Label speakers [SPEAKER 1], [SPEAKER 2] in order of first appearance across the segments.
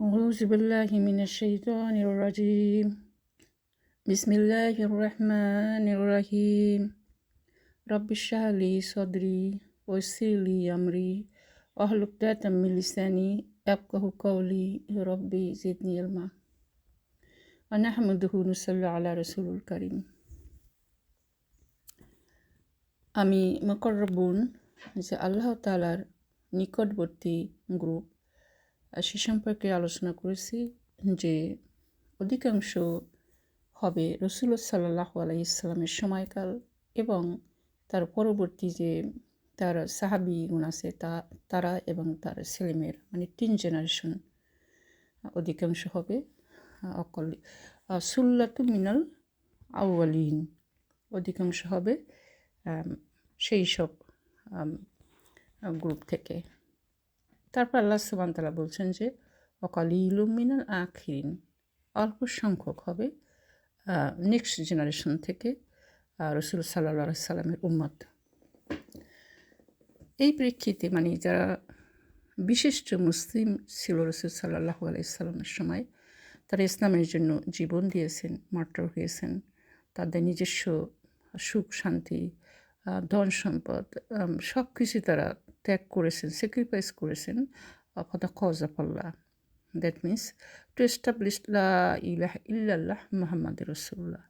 [SPEAKER 1] أعوذ بالله من الشيطان الرجيم بسم الله الرحمن الرحيم رب اشرح لي صدري ويسر لي أمري واحلل عقدة من لساني يفقه قولي ربي زدني علما ونحمده نصلي على رسول الكريم আমি মকরবুন যে আল্লাহ তালার নিকটবর্তী গ্রুপ সে সম্পর্কে আলোচনা করেছি যে অধিকাংশ হবে রসুল্লা সাল্লাহ আলাই ইসলামের সময়কাল এবং তার পরবর্তী যে তার সাহাবি গুণ আছে তা, তারা এবং তার ছেলেমেয়ের মানে তিন জেনারেশন অধিকাংশ হবে অকল সুল্লাতু মিনাল আউয়ালিন অধিকাংশ হবে সেই সব গ্রুপ থেকে। তারপর আল্লাহ সুবান তালা বলছেন যে অকালি ইলুমিনাল আখিরিন। অল্প সংখ্যক হবে নেক্সট জেনারেশন থেকে রসুল সাল্লা সাল্লামের উম্মত। এই প্রেক্ষিতে মানে যারা বিশিষ্ট মুসলিম ছিল রসুল সাল্লাহ আলাইসাল্লামের সময়, তারা ইসলামের জন্য জীবন দিয়েছেন মার্টার হয়েছেন। তাদের নিজস্ব সুখ শান্তি ধন সম্পদ সব কিছু তারা ত্যাগ করেছেন স্যাক্রিফাইস করেছেন for the cause of Allah that means to establish ইলাহ ইল্লাল্লাহ মোহাম্মদ রসুল্লাহ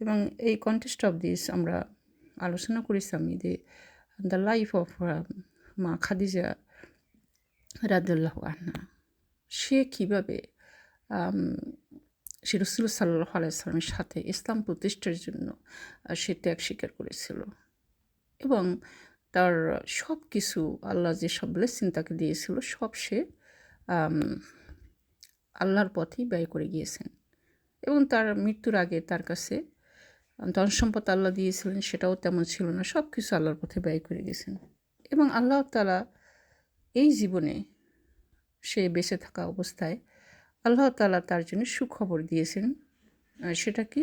[SPEAKER 1] এবং এই কন্টেস্ট অফ দিস আমরা আলোচনা করেছিলাম যে দ্য লাইফ অফ মা খাদিজা রাদুল্লাহ আহনা সে কীভাবে সে রসুল সাল্লাহ আলাইসালামের সাথে ইসলাম প্রতিষ্ঠার জন্য সে ত্যাগ স্বীকার করেছিল। এবং তার সব কিছু আল্লাহ যে সব ব্লেসিং তাকে দিয়েছিল, সব সে আল্লাহর পথেই ব্যয় করে গিয়েছেন। এবং তার মৃত্যুর আগে তার কাছে ধন সম্পদ আল্লাহ দিয়েছিলেন, সেটাও তেমন ছিল না সব কিছু আল্লাহর পথে ব্যয় করে গেছেন। এবং আল্লাহ তালা এই জীবনে সে বেঁচে থাকা অবস্থায় আল্লাহ তালা তার জন্য সুখবর দিয়েছেন। সেটা কি?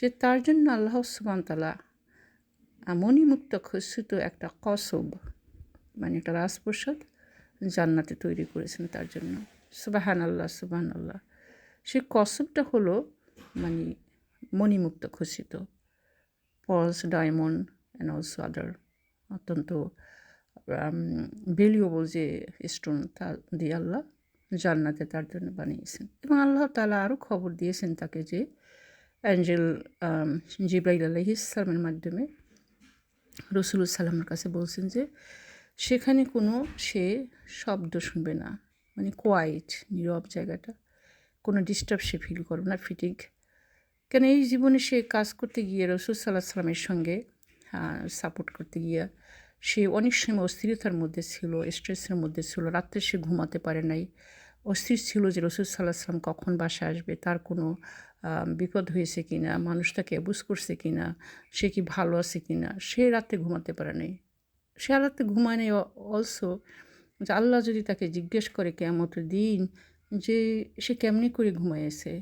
[SPEAKER 1] যে তার জন্য আল্লাহ সুবান তালা মণিমুক্ত খসিত একটা কসব মানে একটা রাজপ্রসাদ জান্নাতে তৈরি করেছেন তার জন্য। সুবাহান আল্লাহ সুবাহান আল্লাহ সেই কসবটা হলো মানে মণিমুক্ত খসিত, pearls, diamond and also other অত্যন্ত ভ্যালুয়েবল যে স্টোন তা দিয়ে আল্লাহ জান্নাতে তার জন্য বানিয়েছেন। এবং আল্লাহ তালা আরও খবর দিয়েছেন তাকে যে অ্যাঞ্জেল জিব্রাইল আলহ ইসলামের মাধ্যমে রসুল সাল্লামের কাছে বলছেন যে, সেখানে কোনো সে শব্দ শুনবে না। মানে কোয়াইট, নীরব জায়গাটা। কোনো ডিস্টার্ব সে ফিল করবে না ফিটিং কেন এই জীবনে সে কাজ করতে গিয়ে রসুল সাল্লাহ সাল্লামের সঙ্গে সাপোর্ট করতে গিয়ে সে অনেক সময় অস্থিরতার মধ্যে ছিল স্ট্রেসের মধ্যে ছিল। রাত্রে সে ঘুমাতে পারে নাই। অস্থির ছিল যে রসুল সাল্লাহ সাল্লাম কখন বাসা আসবে, তার কোনো বিপদ হয়েছে কি না মানুষ তাকে অ্যাবুজ করছে কি না সে কি ভালো আছে কি না সে রাতে ঘুমাতে পারে নাই। সে রাতে ঘুমায় নেই অলসো যে আল্লাহ যদি তাকে জিজ্ঞেস করে কেমত দিন যে সে কেমনি করে ঘুমাইয়েছে,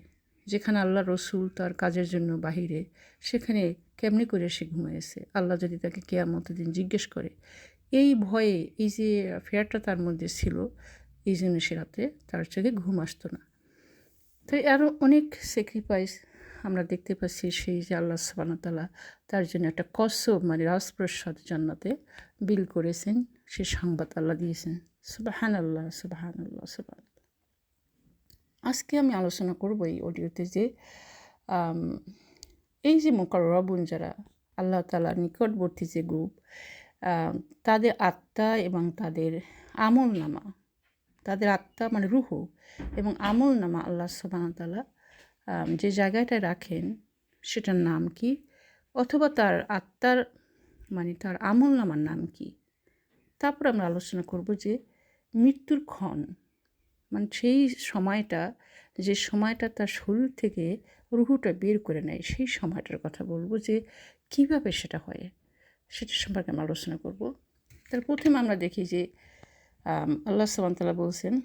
[SPEAKER 1] যেখানে আল্লাহ রসুল তার কাজের জন্য বাহিরে, সেখানে কেমনি করে সে ঘুমাইয়েছে, আল্লাহ যদি তাকে কেয়ামত দিন জিজ্ঞেস করে, এই ভয়ে এই যে ফেয়ারটা তার মধ্যে ছিল, এই জন্য সে রাতে তার চোখে ঘুম আসতো না। তাই আরও অনেক স্যাক্রিফাইস আমরা দেখতে পাচ্ছি সেই যে আল্লাহ সুবানতালা তার জন্য একটা কসব মানে রাজপ্রসাদ জান্নাতে বিল করেছেন। সে সংবাদ আল্লাহ দিয়েছেন। সুবাহান আল্লাহ সুবাহান আল্লাহ সুবাহ আজকে আমি আলোচনা করব এই অডিওতে যে এই যে মোকাররাবুন যারা আল্লাহ তালার নিকটবর্তী যে গ্রুপ তাদের আত্মা এবং তাদের আমল নামা তাদের আত্মা মানে রুহ এবং আমল নামা আল্লাহ সুবাহতালা যে জায়গাটায় রাখেন সেটার নাম কি? অথবা তার আত্মার মানে তার আমল নামার নাম কি? তারপর আমরা আলোচনা করব যে মৃত্যুর ক্ষণ মানে সেই সময়টা, যে সময়টা তার শরীর থেকে রুহুটা বের করে নেয়, সেই সময়টার কথা বলব যে কীভাবে সেটা হয়, সেটা সম্পর্কে আমরা আলোচনা করব। তার প্রথমে আমরা দেখি যে আল্লাহ সাবানতালা বলছেন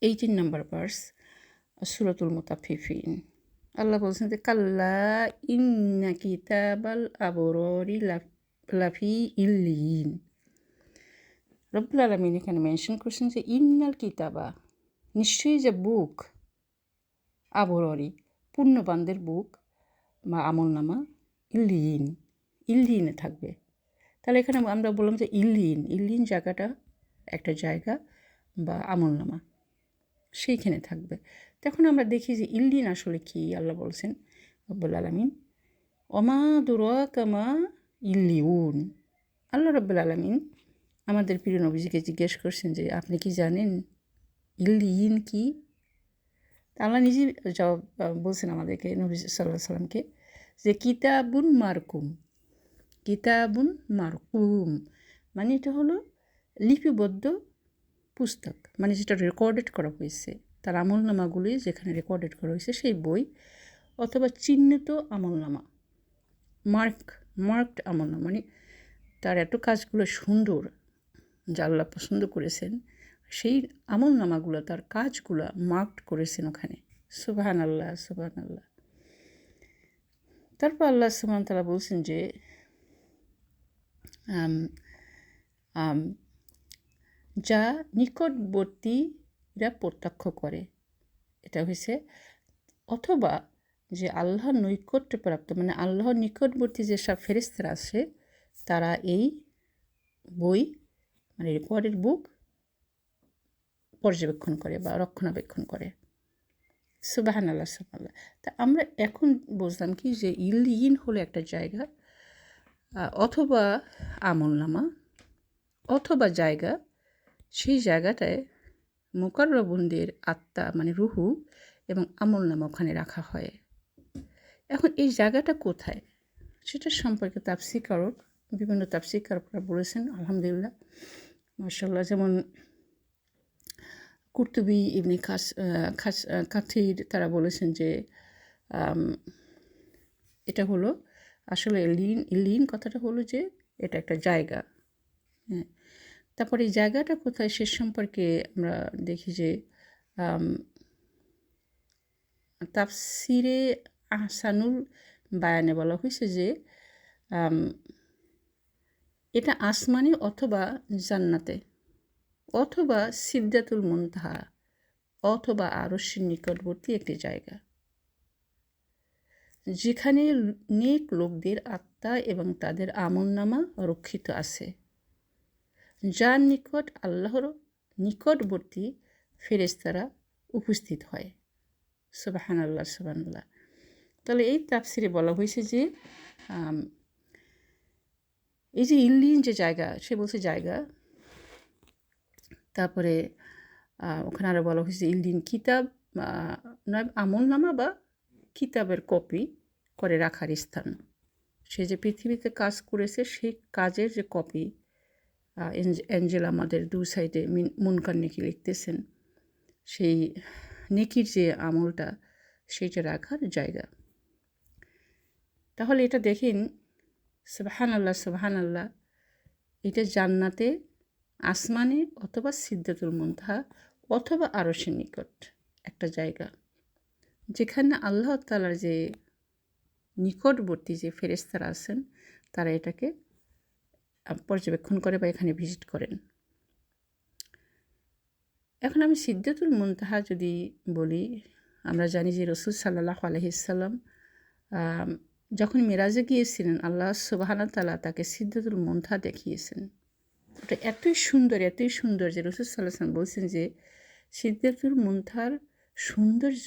[SPEAKER 1] এইটিন নাম্বার পার্স সুরতুল মোতাফিফিন আল্লাহ বলছেন যে, কাল্লা ইন্না কিতাবাল আবররি লাফি ইল্লিন। রব্বুল আলমিন এখানে মেনশন করছেন যে, ইন্নাল কিতাবা, নিশ্চয়ই যে বুক আবররি পুণ্যবানদের বুক বা আমলনামা ইল্লিন, ইল্লিনে থাকবে। তাহলে এখানে আমরা বললাম যে ইলিন ইল্লিন জায়গাটা একটা জায়গা বা আমলনামা, সেইখানে থাকবে। তখন আমরা দেখি যে ইল্লিন আসলে কি, আল্লাহ বলছেন, রব্বুল আলমিন অমা দুরাকামা ইল্লিউন আল্লাহ রব্বুল আলমিন আমাদের প্রিয় নবীজিকে জিজ্ঞেস করছেন যে, আপনি কি জানেন ইল্লিন কি? আল্লাহ নিজেই জবাব বলছেন আমাদেরকে নবী সাল্লাহ সাল্লামকে যে, কিতাবুন মারকুম। কিতাবুন মারকুম। মানে এটা হলো লিপিবদ্ধ পুস্তক। মানে যেটা রেকর্ডেড করা হয়েছে। তার আমলনামাগুলি যেখানে রেকর্ডেড করা হয়েছে সেই বই অথবা চিহ্নিত আমলনামা। Mark, marked আমলনামা। মানে তার এত কাজগুলো সুন্দর, যা আল্লাহ পছন্দ করেছেন, সেই আমলনামাগুলো, তার কাজগুলো মার্কড করেছেন ওখানে। সুবাহান আল্লাহ সুবাহান আল্লাহ তারপর আল্লাহ সুবান তারা বলছেন যে যা নিকটবর্তীরা প্রত্যক্ষ করে। এটা হয়েছে অথবা যে আল্লাহর নৈকট্যপ্রাপ্ত মানে আল্লাহর নিকটবর্তী যেসব ফেরিস্তারা আছে, তারা এই বই মানে রেকর্ডের বুক পর্যবেক্ষণ করে বা রক্ষণাবেক্ষণ করে। সুবাহান আল্লাহ সুবাহ তা আমরা এখন বুঝলাম কি যে ইলিন হলো একটা জায়গা অথবা আমলনামা অথবা জায়গা, সেই জায়গাটায় মোকাররবন্দের আত্মা মানে রুহু এবং আমলনামা ওখানে রাখা হয়। এখন এই জায়গাটা কোথায়? সেটা সম্পর্কে তাপসিকারক বিভিন্ন তাপসিকারকরা বলেছেন, আলহামদুলিল্লাহ। মার্শাল্লাহ যেমন কুর্তুবি, ইবনি খাস খাস কাথির, তারা বলেছেন যে এটা হলো আসলে লিন লিন কথাটা হলো যে এটা একটা জায়গা। হ্যাঁ তারপর এই জায়গাটা কোথায় সে সম্পর্কে আমরা দেখি যে তাফসিরে আহসানুল বায়ানে বলা হয়েছে যে এটা আসমানি অথবা জান্নাতে, অথবা সিদ্ধাতুল মুন্তাহা, অথবা আরস্যের নিকটবর্তী একটি জায়গা। যেখানে নেক লোকদের আত্মা এবং তাদের আমলনামা রক্ষিত আছে। যার নিকট আল্লাহর নিকটবর্তী ফেরেস্তারা উপস্থিত হয়। সুবাহান আল্লাহ সুবাহান্লাহ তাহলে এই তাফসিরে বলা হয়েছে যে এই যে ইল্লিন যে জায়গা, সে বলছে জায়গা। তারপরে ওখানে আরও বলা হয়েছে ইল্লিন কিতাব নয়, আমলনামা বা কিতাবের কপি করে রাখার স্থান। সে যে পৃথিবীতে কাজ করেছে সেই কাজের যে কপি অ্যাঞ্জেল আমাদের দু সাইডে মুনকার নেকি লিখতেছেন, সেই নেকির যে আমলটা, সেইটা রাখার জায়গা। তাহলে এটা দেখেন সুবাহান আল্লাহ সুবাহান আল্লাহ এটা জান্নাতে আসমানে অথবা সিদ্ধাতুল মন্থা অথবা আরসের নিকট একটা জায়গা। যেখানে আল্লাহ তালার যে নিকটবর্তী যে ফেরেস্তারা আছেন, তারা এটাকে পর্যবেক্ষণ করে বা এখানে ভিজিট করেন। এখন আমি সিদ্ধাতুল মুনতাহা যদি বলি, আমরা জানি যে রসুল সাল্লাহ আলহিসাল্লাম যখন মেরাজে গিয়েছিলেন, আল্লাহ সুবাহানা তালা তাকে সিদ্ধাতুল মন্থা দেখিয়েছেন। ওটা এতই সুন্দর এতই সুন্দর যে রসুল সাল্লাহাম বলছেন যে সিদ্ধাতুল মন্থার সৌন্দর্য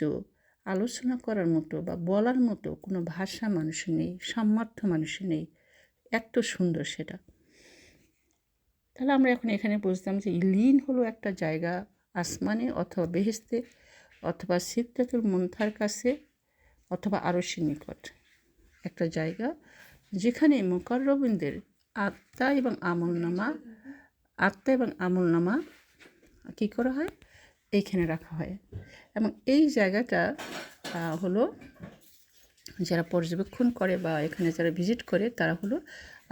[SPEAKER 1] আলোচনা করার মতো বা বলার মতো কোনো ভাষা মানুষের নেই, সামর্থ্য মানুষের নেই, এত সুন্দর সেটা। তাহলে আমরা এখন এখানে বুঝতাম যে ইলিন হলো একটা জায়গা আসমানে অথবা বেহেস্তে অথবা সিদ্ধাতুল মন্থার কাছে অথবা আরসি নিকট একটা জায়গা যেখানে মোকাররবিনদের আত্মা এবং আমলনামা, আত্মা এবং আমলনামা কী করা হয়? এইখানে রাখা হয়। এবং এই জায়গাটা হলো যারা পর্যবেক্ষণ করে বা এখানে যারা ভিজিট করে, তারা হলো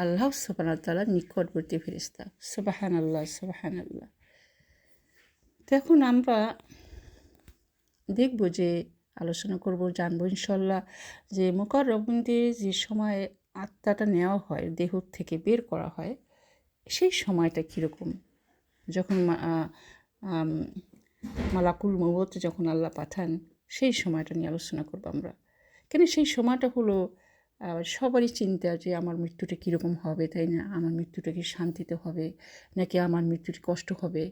[SPEAKER 1] আল্লাহ সোবান তালা নিকটবর্তী ফেরিস্তা সোবাহান আল্লাহ সোবাহান আল্লাহ তো এখন আমরা দেখব যে, আলোচনা করব, জানব ইনশাল্লাহ যে মোকার রবীন্দ্রের যে সময় আত্মাটা নেওয়া হয় দেহ থেকে বের করা হয়, সেই সময়টা কীরকম? যখন মালাকুল মৌত যখন আল্লাহ পাঠান, সেই সময়টা নিয়ে আলোচনা করব আমরা। কেন সেই সময়টা হলো সবারই চিন্তা যে আমার মৃত্যুটা কীরকম হবে, তাই না? আমার মৃত্যুটা কি শান্তিতে হবে, নাকি আমার মৃত্যুটি কষ্ট হবে?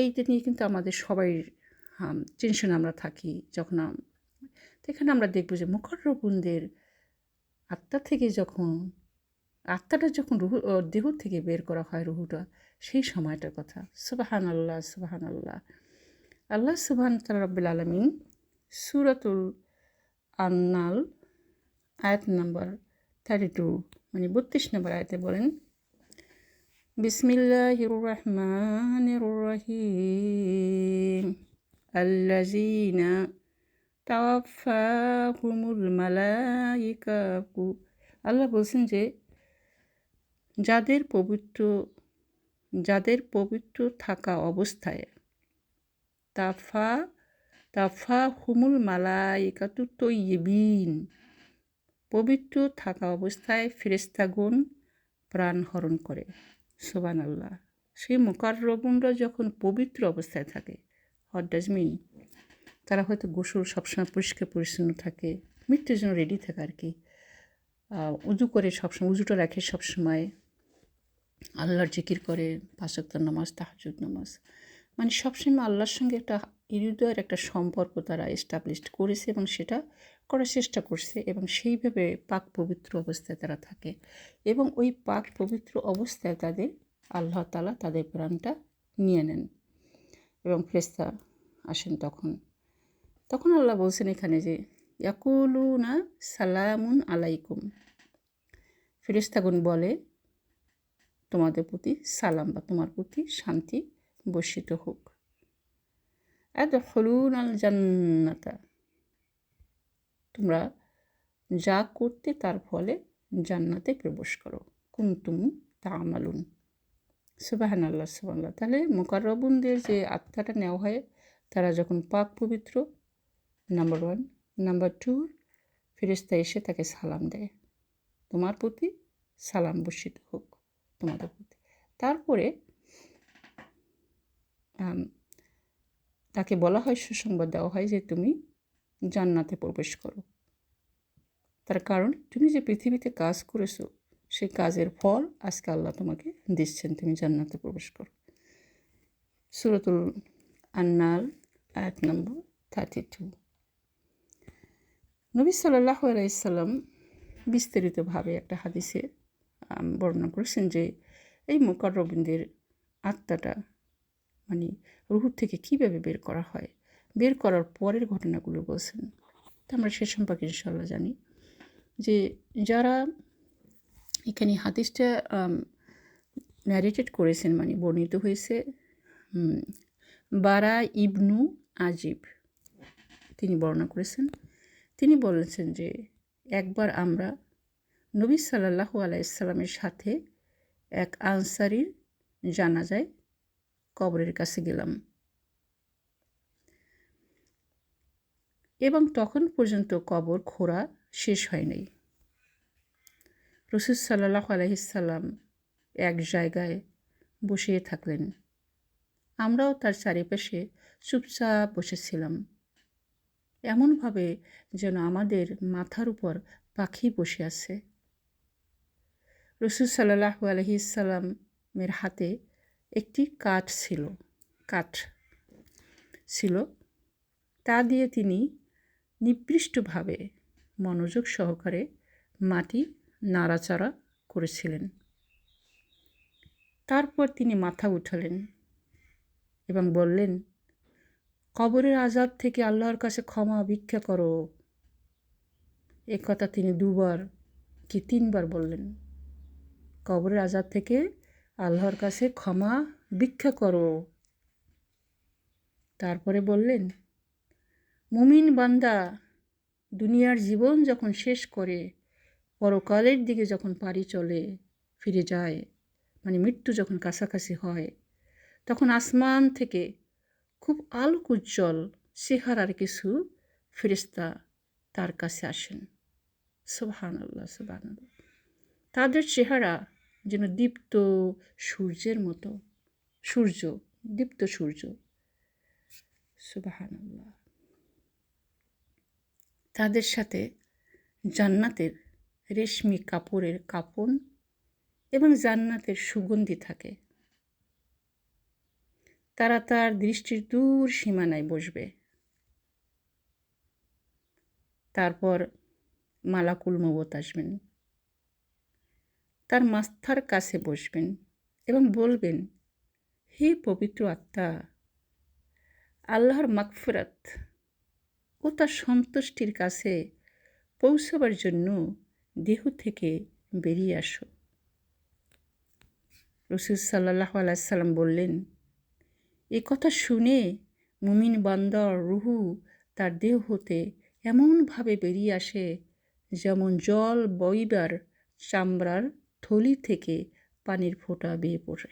[SPEAKER 1] এইটা নিয়ে কিন্তু আমাদের সবাই টেনশন আমরা থাকি যখন এখানে আমরা দেখব যে মুখরবুনদের আত্মা থেকে যখন, আত্মাটা যখন রুহু, দেহ থেকে বের করা হয় রুহুটা, সেই সময়টার কথা। সুবাহান আল্লাহ সুবাহান আল্লাহ আল্লাহ সুবাহান রব্বুল আলমিন সুরাতুল আন্নাল আয়াত নাম্বার থার্টি টু মানে বত্রিশ নম্বর আয়াতে বলেন, বিসমিল্লাহির রহমানির রহিম, আল্লাযীনা তাওয়াফাহুমুল মালাইকাতু, আল্লাহ বলছেন যে, যাদের পবিত্র যাদের পবিত্র থাকা অবস্থায় তাফা তাফা হুমুল মালাইকাতু তৈবিন পবিত্র থাকা অবস্থায় ফেরেস্তাগুন প্রাণ হরণ করে। সোবান আল্লাহ সেই মোকাররবনরা যখন পবিত্র অবস্থায় থাকে, হট তারা হয়তো গোসল সবসময় পরিষ্কার পরিচ্ছন্ন থাকে, মৃত্যুর জন্য রেডি থাকে আর কি। উজু করে সবসময়, উজুটা রাখে সবসময়। আল্লাহর জিকির করে পাঁচক্তর নামাজ তাহাজুদ নামাজ। মানে সবসময় আল্লাহর সঙ্গে একটা হৃদয়ের একটা সম্পর্ক তারা এস্টাবলিশ করেছে এবং সেটা করার চেষ্টা করছে এবং সেইভাবে পাক পবিত্র অবস্থায় তারা থাকে এবং ওই পাক পবিত্র অবস্থায় তাদের আল্লাহ তালা তাদের প্রাণটা নিয়ে নেন এবং ফেরেস্তা আসেন তখন। তখন আল্লাহ বলছেন এখানে যে, ইয়াকুলুনা সালামুন আলাইকুম। ফেরেস্তাগুন বলে, তোমাদের প্রতি সালাম বা তোমার প্রতি শান্তি বর্ষিত হোক। এত হলুন আল জান্নাতা। তোমরা যা করতে তার ফলে জান্নাতে প্রবেশ করো। কুন্তুম তা আমালুন সুবাহান আল্লাহ সুবাল্লাহ তাহলে মোকাররবনদের যে আত্মাটা নেওয়া হয়, তারা যখন পাক পবিত্র, নাম্বার ওয়ান। নাম্বার টু ফেরেস্তা এসে তাকে সালাম দেয়। তোমার প্রতি সালাম বর্ষিত হোক, তোমাদের প্রতি। তারপরে তাকে বলা হয়, সুসংবাদ দেওয়া হয় যে তুমি জান্নাতে প্রবেশ করো। তার কারণ, তুমি যে পৃথিবীতে কাজ করেছ সেই কাজের ফল আজকে আল্লাহ তোমাকে দিচ্ছেন, তুমি জান্নাতে প্রবেশ করো। সুরতুল আন্নাল, আয়াত নম্বর থার্টি টু নবী সাল্লাহ আলাইসাল্লাম বিস্তারিতভাবে একটা হাদিসে বর্ণনা করেছেন যে, এই মোকাররবিনদের আত্মাটা মানে রুহুর থেকে কীভাবে বের করা হয়? বের করার পরের ঘটনাগুলো বলছেন। তা আমরা সে সম্পর্কে ইনশাল্লাহ জানি। যে যারা এখানে হাদিসটা ন্যারেটেড করেছেন মানে বর্ণিত হয়েছে বারা ইবনু আজিব, তিনি বর্ণনা করেছেন। তিনি বলেছেন যে একবার আমরা নবী সাল্লাহু আলাইসাল্লামের সাথে এক আনসারির জানাজায় কবরের কাছে গেলাম। এবং তখন পর্যন্ত কবর খোঁড়া শেষ হয় নাই। রসুল সাল্লাহ আলহিসাল্লাম এক জায়গায় বসিয়ে থাকলেন। আমরাও তার চারিপাশে চুপচাপ বসেছিলাম। এমনভাবে যেন আমাদের মাথার উপর পাখি বসে আছে। রসুল সাল্লাহ আলহিসাল্লামের হাতে একটি কাঠ ছিল কাঠ ছিল। তা দিয়ে তিনি নিবৃষ্টভাবে মনোযোগ সহকারে মাটি নাড়াচাড়া করেছিলেন। তারপর তিনি মাথা উঠালেন এবং বললেন, কবরের আজাব থেকে আল্লাহর কাছে ক্ষমা ভিক্ষা করো। এ কথা তিনি দুবার কি তিনবার বললেন। কবরের আজাব থেকে আল্লাহর কাছে ক্ষমা ভিক্ষা করো। তারপরে বললেন, মুমিন বান্দা, দুনিয়ার জীবন যখন শেষ করে, পরকালের দিকে যখন পাড়ি চলে, ফিরে যায় মানে মৃত্যু যখন কাছাকাছি হয়, তখন আসমান থেকে খুব আলোক উজ্জ্বল চেহারার কিছু ফেরিস্তা তার কাছে আসেন। সুবহান আল্লাহ সুবহান তাদের চেহারা যেন দীপ্ত সূর্যের মতো, সূর্য, দীপ্ত সূর্য। সুবাহানাল্লাহ। তাদের সাথে জান্নাতের রেশমি কাপড়ের কাপন এবং জান্নাতের সুগন্ধি থাকে। তারা তার দৃষ্টির দূর সীমানায় বসবে। তারপর মালাকুল মবত আসবেন। তার মাস্থার কাছে বসবেন এবং বলবেন, হে পবিত্র আত্মা, আল্লাহর মাকফরাত ও তার সন্তুষ্টির কাছে পৌঁছবার জন্য দেহ থেকে বেরিয়ে আসো। রসুল সাল্লাহ আলাইসাল্লাম বললেন, এ কথা শুনে মুমিন বান্দর রুহু তার দেহ হতে এমনভাবে বেরিয়ে আসে যেমন জল বইবার চামড়ার থলি থেকে পানির ফোঁটা বেয়ে পড়ে।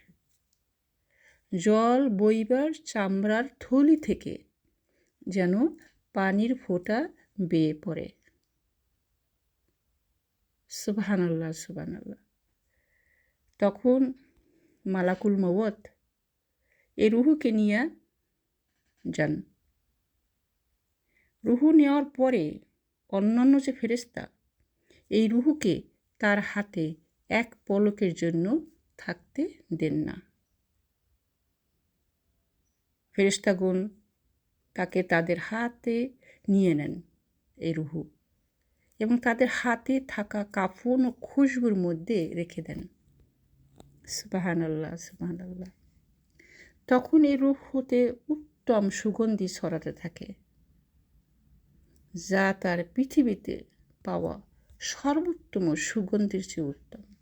[SPEAKER 1] জল বইবার চামড়ার থলি থেকে যেন পানির ফোঁটা বেয়ে পড়ে। সুবাহান আল্লাহ সুবান আল্লাহ তখন মালাকুল মবত এ রুহুকে নিয়ে যান। রুহু নেওয়ার পরে অন্যান্য যে ফেরেস্তা এই রুহুকে তার হাতে এক পলকের জন্য থাকতে দেন না। ফেরেস্তাগুন তাকে তাদের হাতে নিয়ে নেন এই রুহু এবং তাদের হাতে থাকা কাফন ও খুশবুর মধ্যে রেখে দেন। সুবাহান আল্লাহ সুবাহান আল্লাহ তখন এই রূপ হতে উত্তম সুগন্ধি ছড়াতে থাকে যা তার পৃথিবীতে পাওয়া সর্বোত্তম সুগন্ধির চেয়ে উত্তম।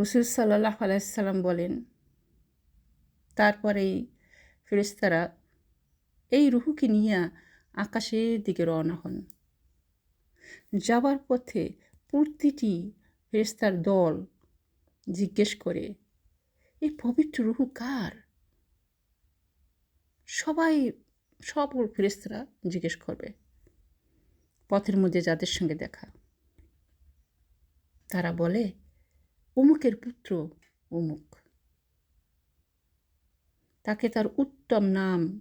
[SPEAKER 1] রসুল সাল্লাহ আলাইসাল্লাম বলেন, তারপরেই ফেরেস্তারা এই রুহুকে নিয়ে আকাশের দিকে রওনা হন। যাবার পথে প্রতিটি ফেরেস্তার দল জিজ্ঞেস করে, এই পবিত্র রুহু কার? সবাই, সব ফেরেস্তারা জিজ্ঞেস করবে, পথের মধ্যে যাদের সঙ্গে দেখা। তারা বলে অমুকের পুত্র অমুক। তাকে তার উত্তম নাম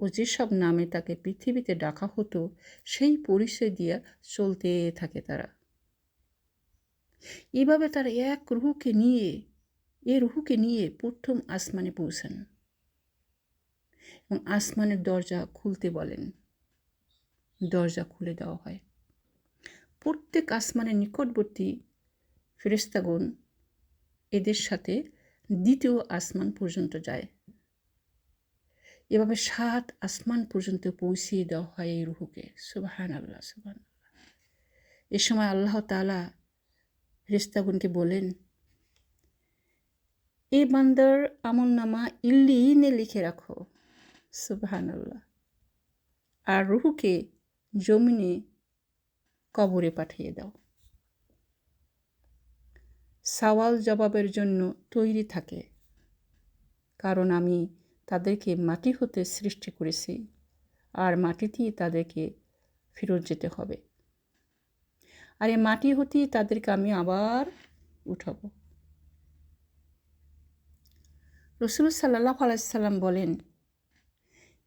[SPEAKER 1] ও যেসব নামে তাকে পৃথিবীতে ডাকা হতো, সেই পরিচয় দিয়ে চলতে থাকে তারা। এভাবে তারা এক রুহুকে নিয়ে, এ রুহুকে নিয়ে প্রথম আসমানে পৌঁছান। এবং আসমানের দরজা খুলতে বলেন। দরজা খুলে দেওয়া হয়। প্রত্যেক আসমানের নিকটবর্তী ফেরেস্তাগুন এদের সাথে দ্বিতীয় আসমান পর্যন্ত যায়। এভাবে সাত আসমান পর্যন্ত পৌঁছিয়ে দেওয়া হয় এই রুহুকে। সুবাহান আল্লাহ সুবাহান এ সময় আল্লাহ তালা রেস্তাগুনকে বলেন এই বান্দার আমল নামা ইল্লিনে লিখে রাখো। সুবাহান আল্লাহ আর রুহুকে জমিনে কবরে পাঠিয়ে দাও। সওয়াল জবাবের জন্য তৈরি থাকে। কারণ আমি তাদেরকে মাটি হতে সৃষ্টি করেছি আর মাটিতেই তাদেরকে ফেরত যেতে হবে। আর এই মাটি হতেই তাদেরকে আমি আবার উঠাব। রসুল সাল্লাহ আলাইসাল্লাম বলেন,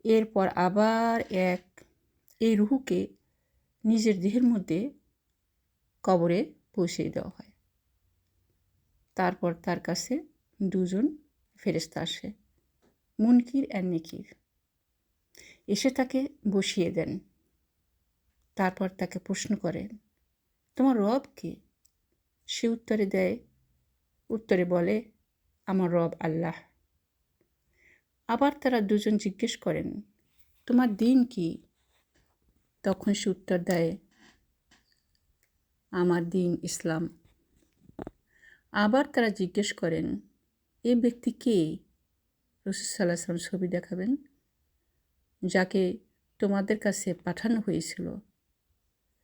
[SPEAKER 1] এরপর আবার এক এই রুহুকে নিজের দেহের মধ্যে কবরে পৌঁছে দেওয়া হয়। তারপর তার কাছে দুজন ফেরেস্তা আসে, মুনকির অ্যান্ড নিকির। এসে তাকে বসিয়ে দেন। তারপর তাকে প্রশ্ন করেন, তোমার রব কে? সে উত্তরে দেয়, উত্তরে বলে, আমার রব আল্লাহ। আবার তারা দুজন জিজ্ঞেস করেন, তোমার দিন কি? তখন সে উত্তর দেয়, আমার দিন ইসলাম। আবার তারা জিজ্ঞেস করেন, এ ব্যক্তি কে? রসুসাল্লাহ সাল্লাম ছবি দেখাবেন, যাকে তোমাদের কাছে পাঠানো হয়েছিল।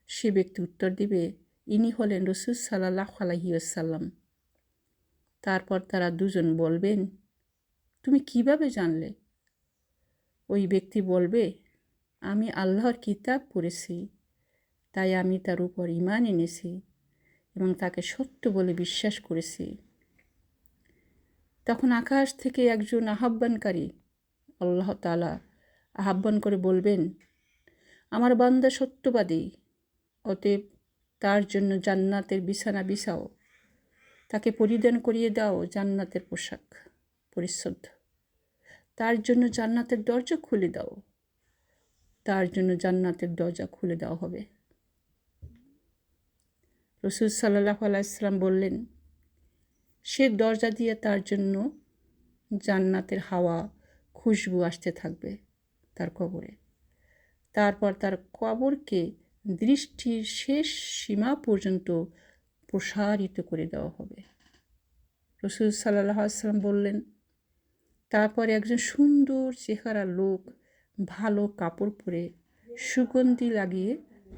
[SPEAKER 1] সে ব্যক্তি উত্তর দিবে, ইনি হলেন রসুল সাল্লাহ আলহিউসাল্লাম তারপর তারা দুজন বলবেন, তুমি কীভাবে জানলে? ওই ব্যক্তি বলবে, আমি আল্লাহর কিতাব পড়েছি, তাই আমি তার উপর ইমান এনেছি। এবং তাকে সত্য বলে বিশ্বাস করেছি। তখন আকাশ থেকে একজন আহ্বানকারী আল্লাহ তালা আহ্বান করে বলবেন, আমার বান্দা সত্যবাদী, অতএব তার জন্য জান্নাতের বিছানা বিছাও। তাকে পরিধান করিয়ে দাও জান্নাতের পোশাক পরিচ্ছদ। তার জন্য জান্নাতের দরজা খুলে দাও। তার জন্য জান্নাতের দরজা খুলে দেওয়া হবে। রসুল সাল্লাহ আলাইসাল্লাম বললেন, সে দরজা দিয়ে তার জন্য জান্নাতের হাওয়া, খুশবু আসতে থাকবে তার কবরে। তারপর তার কবরকে দৃষ্টির শেষ সীমা পর্যন্ত প্রসারিত করে দেওয়া হবে। রসুল সাল্লাহ আসলাম বললেন, তারপর একজন সুন্দর চেহারা লোক ভালো কাপড় পরে সুগন্ধি লাগিয়ে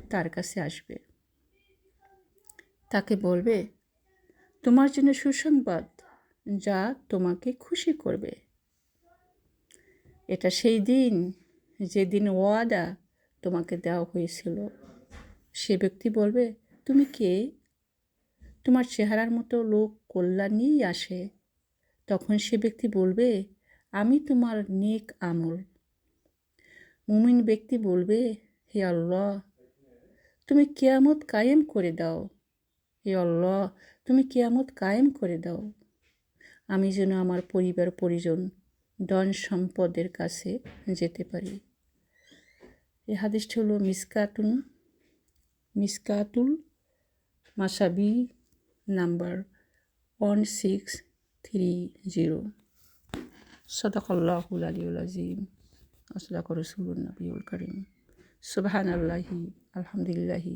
[SPEAKER 1] তার কাছে আসবে। তাকে বলবে, তোমার জন্য সুসংবাদ যা তোমাকে খুশি করবে। এটা সেই দিন যেদিন ওয়াদা তোমাকে দেওয়া হয়েছিল। সে ব্যক্তি বলবে, তুমি কে? তোমার চেহারার মতো লোক কল্যাণ নিয়েই আসে। তখন সে ব্যক্তি বলবে, আমি তোমার নেক আমল। মুমিন ব্যক্তি বলবে, হে আল্লাহ, তুমি কেয়ামত কায়েম করে দাও। হে আল্লাহ, তুমি কেয়ামত কায়েম করে দাও। আমি যেন আমার পরিবার পরিজন ডন সম্পদের কাছে যেতে পারি। এই হাদিসটি হলো মিসকাতুন, মিসকাতুল মাসাবি number one six three zero. সদাকল্লাহুল আলিউল আজিম আসলাক রসুল করিম। সুবহান আল্লাহি আলহামদুলিল্লাহি।